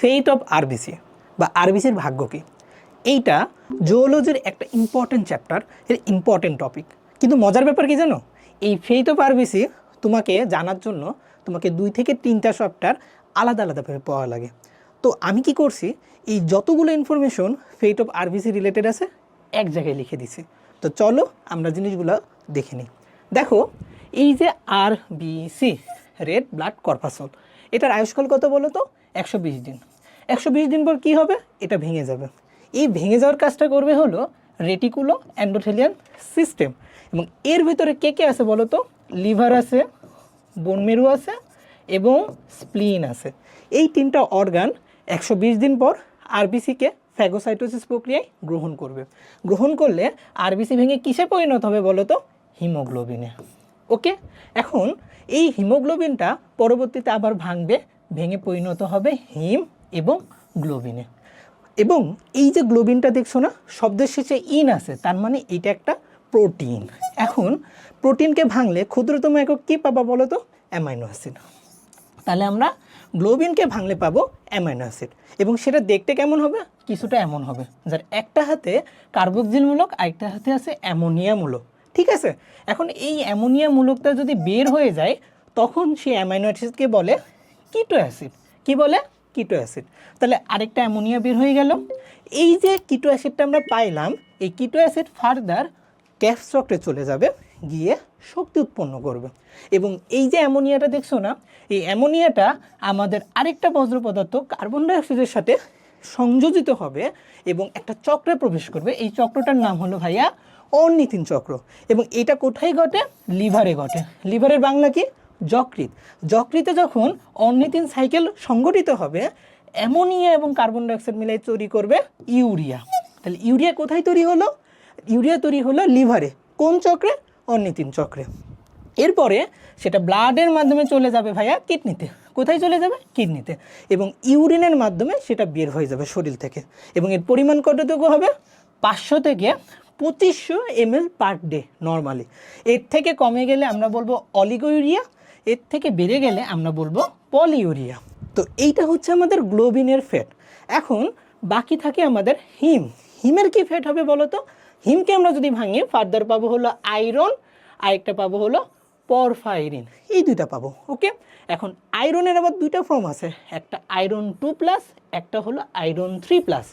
Fate of RBC বা আরবিসির ভাগ্য কী? এইটা জুওলজির একটা ইম্পর্টেন্ট চ্যাপ্টার এর ইম্পর্টেন্ট টপিক কিন্তু মজার ব্যাপার কি জানো? এই ফেইট অফ আরবিসি তোমাকে জানার জন্য তোমাকে দুই থেকে তিনটা চ্যাপ্টার আলাদা আলাদাভাবে পাওয়া লাগে। তো আমি কি করছি? এই যতগুলো information fate of RBC related আছে, এক জায়গায় লিখে দিছি। তো চলো আমরা জিনিসগুলো দেখে নিই। দেখো, এই যে R BC red blood corpuscle এটার আয়ুষ্কাল কত বলো তো? একশো বিশ দিন। একশো বিশ দিন পর কী হবে? এটা ভেঙে যাবে। এই ভেঙে যাওয়ার কাজটা করবে হলো রেটিকুলো অ্যান্ডোথেলিয়ান সিস্টেম এবং এর ভিতরে কে কে আছে বলো তো? লিভার আছে বনমেরু আছে এবং স্প্লিন আছে। এই তিনটা অর্গান একশো বিশ দিন পর আরবিসিকে ফ্যাগোসাইটোসিস প্রক্রিয়ায় গ্রহণ করবে। গ্রহণ করলে আরবিসি ভেঙে কিসে পরিণত হবে বলো তো? হিমোগ্লোবিনে ওকে এখন এই হিমোগ্লোবিনটা পরবর্তীতে আবার ভাঙবে, ভেঙে পরিণত হবে হিম এবং গ্লোবিনে। এবং এই যে গ্লোবিনটা দেখছ না, শব্দের শেষে ইন আছে, তার মানে এটা একটা প্রোটিন। এখন প্রোটিনকে ভাঙলে ক্ষুদ্রতম একক কী পাবা বলো তো? Amino acid. তাহলে আমরা গ্লোবিনকে ভাঙলে পাবো অ্যামাইনো অ্যাসিড। এবং সেটা দেখতে কেমন হবে? কিছুটা এমন হবে। যার একটা হাতে কার্বক্সিলমূলক, আরেকটা হাতে আছে অ্যামোনিয়ামূলক। ঠিক আছে? এখন এই অ্যামোনিয়া মূলকটা যদি বের হয়ে যায়, তখন সেই অ্যামাইনো অ্যাসিডকে বলে? Keto acid. কি বলে? Keto acid. তাহলে আরেকটা অ্যামোনিয়া বের হয়ে গেল। এই যে কিটো অ্যাসিডটা আমরা পাইলাম, এই কিটো অ্যাসিড ফার্দার ক্যাফ চক্রে চলে যাবে, গিয়ে শক্তি উৎপন্ন করবে। এবং এই যে অ্যামোনিয়াটা দেখছ না, এই অ্যামোনিয়াটা আমাদের আরেকটা বজ্র পদার্থ কার্বন ডাইঅক্সাইডের সাথে সংযোজিত হবে এবং একটা চক্রে প্রবেশ করবে। এই চক্রটার নাম হলো ভাইয়া অর্নিতিন চক্র এবং এটা কোথায় ঘটে? লিভারে ঘটে। লিভারের বাংলা কি? যকৃত যকৃতে যখন অর্নিতিন সাইকেল সংগঠিত হবে, অ্যামোনিয়া এবং কার্বন ডাইঅক্সাইড মিলাই তৈরি করবে ইউরিয়া। তাহলে ইউরিয়া কোথায় তৈরি হলো? ইউরিয়া তৈরি হলো লিভারে। কোন চক্রে? অর্নিতিন চক্রে। এরপরে সেটা ব্লাডের মাধ্যমে চলে যাবে ভাইয়া কিডনিতে। কোথায় চলে যাবে? কিডনিতে। এবং ইউরিনের মাধ্যমে সেটা বের হয়ে যাবে শরীর থেকে। এবং এর পরিমাণ কতটুকু হবে? পাঁচশো থেকে পঁচিশশো M L per day normally. এর থেকে কমে গেলে আমরা বলব অলিগোইউরিয়া। এর থেকে বেড়ে গেলে আমরা বলব পলিউরিয়া। তো এইটা হচ্ছে আমাদের গ্লোবিনের ফ্যাট। এখন বাকি থাকে আমাদের হিম। হিমের কি ফ্যাট হবে বলো তো হিমকে আমরা যদি ভাঙি ফার্দার পাবো হলো আয়রন আরেকটা পাবো হলো পরফাইরিন, এই দুইটা পাবো, ওকে? এখন আয়রনের আবার দুইটা ফর্ম আছে, একটা আয়রন টু প্লাস, একটা হলো আয়রন থ্রি প্লাস।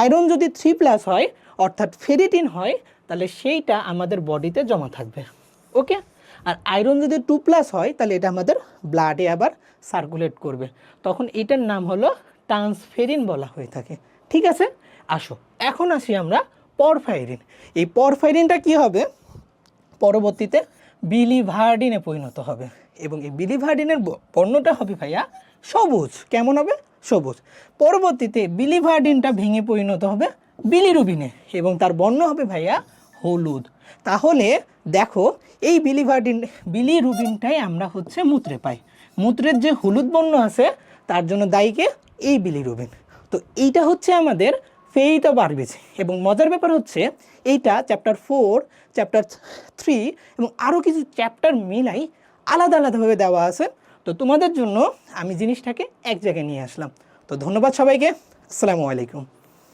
আয়রন যদি থ্রি প্লাস হয়, অর্থাৎ ফেরিটিন হয়, তাহলে সেইটা আমাদের বডিতে জমা থাকবে, ওকে? আর আয়রন যদি টু প্লাস হয়, তাহলে এটা আমাদের ব্লাডে আবার সার্কুলেট করবে। তখন এটার নাম হলো ট্রান্সফেরিন বলা হয়ে থাকে, ঠিক আছে? আসো, এখন আসি আমরা পরফাইরিন, এই পরফাইরিনটা কি হবে? পরবর্তীতে বিলিভার্ডিনে পরিণত হবে। এবং এই বিলিভার্ডিনের বর্ণটা হবে ভাইয়া সবুজ। কেমন হবে? সবুজ। পরবর্তীতে বিলিভার্ডিনটা ভেঙে পরিণত হবে বিলিরুবিনে এবং তার বর্ণ হবে ভাইয়া হলুদ। তাহলে দেখো, এই বিলিভার্ডিন, বিলিরুবিনটাই আমরা হচ্ছে মূত্রে পাই। মূত্রের যে হলুদ বর্ণ আছে, তার জন্য দায়ীকে এই বিলিরুবিন। তো এইটা হচ্ছে আমাদের ফেইট অফ এবং মজার ব্যাপার হচ্ছে এইটা চ্যাপ্টার ফোর চ্যাপ্টার থ্রি এবং আরও কিছু চ্যাপ্টার মিলাই আলাদা আলাদাভাবে দেওয়া আছে। তো তোমাদের জন্য আমি জিনিসটাকে এক জায়গায় নিয়ে আসলাম। তো ধন্যবাদ সবাইকে। আসসালামু আলাইকুম।